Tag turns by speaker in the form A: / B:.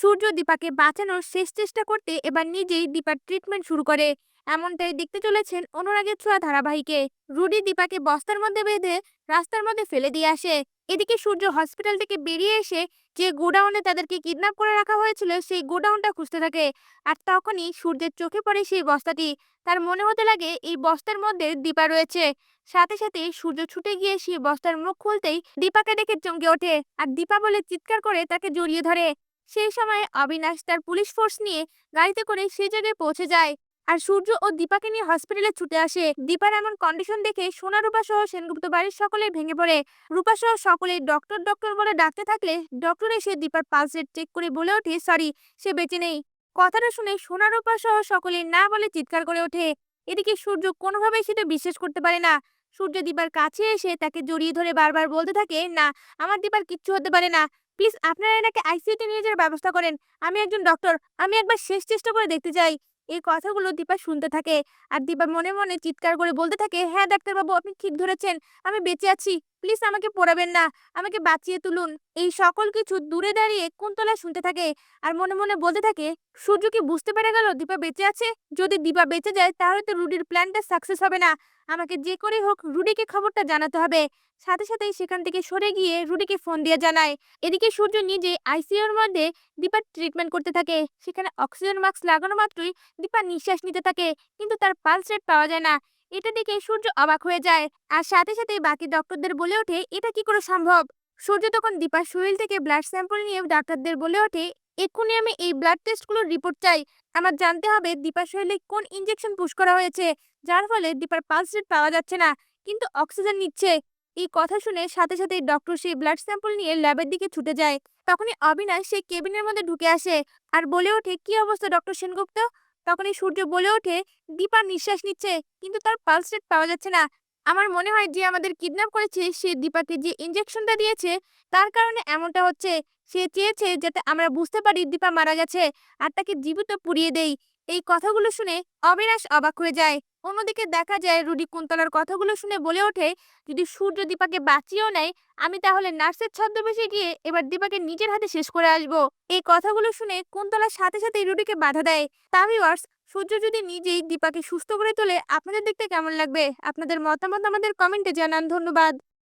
A: সূর্য দীপাকে বাঁচানোর শেষ চেষ্টা করতে এবার নিজেই দীপার ট্রিটমেন্ট শুরু করে। এমনটাই দেখতে চলেছেন অনুরাগের ছোঁয়া ধারাবাহিকে। রুডি দীপাকে বস্তার মধ্যে বেঁধে রাস্তার মধ্যে ফেলে দিয়ে আসে। এদিকে সূর্য হসপিটাল থেকে বেরিয়ে এসে যে গোডাউনে তাদেরকে কিডন্যাপ করে রাখা হয়েছিল, সেই গোডাউনটা খুঁজতে থাকে। আর তখনই সূর্যের চোখে পড়ে সেই বস্তাটি। তার মনে হতে লাগে এই বস্তার মধ্যে দীপা রয়েছে। সাথে সাথে সূর্য ছুটে গিয়ে সেই বস্তার মুখ খুলতেই দীপাকে দেখে চমকে ওঠে। আর দীপা বলে চিৎকার করে তাকে জড়িয়ে ধরে। সেই সময় অবিনাশ তার পুলিশ ফোর্স নিয়ে গাড়িতে করে সেই জায়গায় পৌঁছে যায়। আর সূর্য ও দীপাকে নিয়ে হসপিটালে ছুটে আসে। দীপার এমন কন্ডিশন দেখে সোনা রূপা সহ সেনগুপ্ত বাড়ির সকলে ভেঙে পড়ে। রূপা সহ সকলে ডক্টর ডক্টর বলে ডাকতে থাকলে ডক্টর এসে দীপার পালস রেট চেক করে বলে ওঠে সরি সে বেঁচে নেই। কথাটা শুনে সোনা রূপা সহ সকলে না বলে চিৎকার করে ওঠে। এদিকে সূর্য কোনোভাবেই সেটা বিশ্বাস করতে পারে না। সূর্য দীপার কাছে এসে তাকে জড়িয়ে ধরে বারবার বলতে থাকে, না, আমার দীপার কিচ্ছু হতে পারে না। প্লিজ আপনারা এনাকে আইসিইউতে নিয়ে যাওয়ার ব্যবস্থা করেন। আমি একজন ডক্টর, আমি একবার শেষ চেষ্টা করে দেখতে চাই এই কথাগুলো দীপা শুনতে থাকে। আর দীপা মনে মনে চিৎকার করে বলতে থাকে হ্যাঁ ডাক্তারবাবু, আপনি ঠিক ধরেছেন, আমি বেঁচে আছি। প্লিজ আমাকে পড়াবেন না, আমাকে বাঁচিয়ে তুলুন। এই সকল কিছু দূরে দাঁড়িয়ে কুন্তলা শুনতে থাকে আর মনে মনে বলতে থাকে, সূর্য কি বুঝতে পেরে গেল দীপা বেঁচে আছে? যদি দীপা বেঁচে যায়, তাহলে তো রুডির প্ল্যানটা সাকসেস হবে না। আমাকে যে করে হোক রুডিকে খবরটা জানাতে হবে। সাথে সাথেই সেখান থেকে সরে গিয়ে রুডিকে ফোন দিয়ে জানায়। এদিকে সূর্য নিজে আইসিইউর মধ্যে দীপার ট্রিটমেন্ট করতে থাকে। সেখানে অক্সিজেন মাস্ক লাগানো মাত্রই দীপা নিঃশ্বাস নিতে থাকে, কিন্তু তার পালস রেট পাওয়া যায় না। এটা দেখে সূর্য অবাক হয়ে যায়। আর সাথে সাথে বাকি ডক্টরদের বলে ওঠে, এটা কি করে সম্ভব? সূর্য তখন দীপার শরীর থেকে ব্লাড স্যাম্পল নিয়ে ডাক্তারদের বলে ওঠে, এক্ষুনি আমি এই ব্লাড টেস্টগুলোর রিপোর্ট চাই। আমার জানতে হবে দীপার শরীরে কোন ইঞ্জেকশন পুশ করা হয়েছে, যার ফলে দীপার পালস রেট পাওয়া যাচ্ছে না, কিন্তু অক্সিজেন নিচ্ছে। এই কথা শুনে সাথে সাথে ডক্টর সেই ব্লাড স্যাম্পল নিয়ে ল্যাবের দিকে ছুটে যায়। তখনই অবিনাশ সেই কেবিনের মধ্যে ঢুকে আসে আর বলে ওঠে, কি অবস্থা ডক্টর সেনগুপ্ত? তখনই সূর্য বলে ওঠে দীপা নিঃশ্বাস নিচ্ছে, কিন্তু তার পালস রেট পাওয়া যাচ্ছে না। আমার মনে হয় যে আমাদের কিডন্যাপ করেছে, সে দীপাকে যে ইঞ্জেকশনটা দিয়েছে, তার কারণে এমনটা হচ্ছে। সে চেয়েছে যাতে আমরা বুঝতে পারি দীপা মারা গেছে, আর তাকে জীবিত পুড়িয়ে দেই। এই কথাগুলো শুনে অবিনাশ অবাক হয়ে যায়। অন্যদিকে দেখা যায় রুডি কুন্তলার কথাগুলো শুনে বলে ওঠে, যদি সূর্য দীপাকে বাঁচিয়েও নেয়, আমি তাহলে নার্সের ছদ্মবেশে গিয়ে এবার দীপাকে নিজের হাতে শেষ করে আসব। এই কথাগুলো শুনে কুন্তলার সাথে সাথে রুডিকে বাধা দেয়। তা ভিউয়ার্স সূর্য যদি নিজেই দীপাকে সুস্থ করে তোলে, আপনাদের দেখতে কেমন লাগবে? আপনাদের মতামত আমাদের কমেন্টে জানান। ধন্যবাদ।